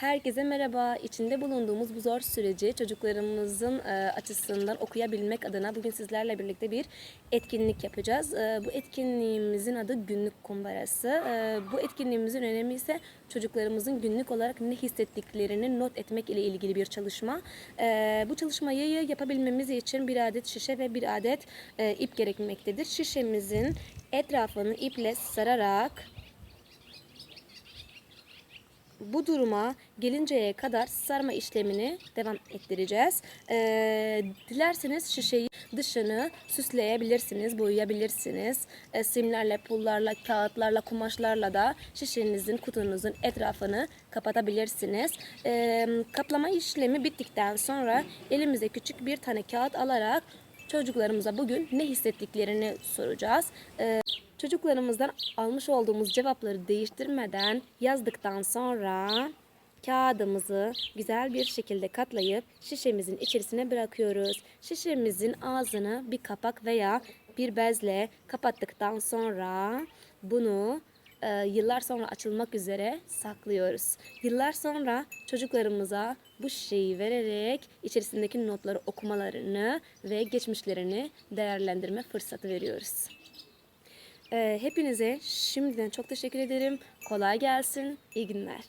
Herkese merhaba. İçinde bulunduğumuz bu zor süreci çocuklarımızın e, açısından okuyabilmek adına bugün sizlerle birlikte bir etkinlik yapacağız. E, bu etkinliğimizin adı günlük kumbarası. E, bu etkinliğimizin önemi ise çocuklarımızın günlük olarak ne hissettiklerini not etmek ile ilgili bir çalışma. Bu çalışmayı yapabilmemiz için bir adet şişe ve bir adet ip gerekmektedir. Şişemizin etrafını iple sararak bu duruma gelinceye kadar sarma işlemini devam ettireceğiz. Ee, dilerseniz şişeyi dışını süsleyebilirsiniz, boyayabilirsiniz. Ee, simlerle, pullarla, kağıtlarla, kumaşlarla da şişenizin, kutunuzun etrafını kapatabilirsiniz. Ee, kaplama işlemi bittikten sonra elimize küçük bir tane kağıt alarak çocuklarımıza bugün ne hissettiklerini soracağız. Ee, Çocuklarımızdan almış olduğumuz cevapları değiştirmeden yazdıktan sonra kağıdımızı güzel bir şekilde katlayıp şişemizin içerisine bırakıyoruz. Şişemizin ağzını bir kapak veya bir bezle kapattıktan sonra bunu e, yıllar sonra açılmak üzere saklıyoruz. Yıllar sonra çocuklarımıza bu şişeyi vererek içerisindeki notları okumalarını ve geçmişlerini değerlendirme fırsatı veriyoruz. Ee, hepinize şimdiden çok teşekkür ederim. Kolay gelsin. İyi günler.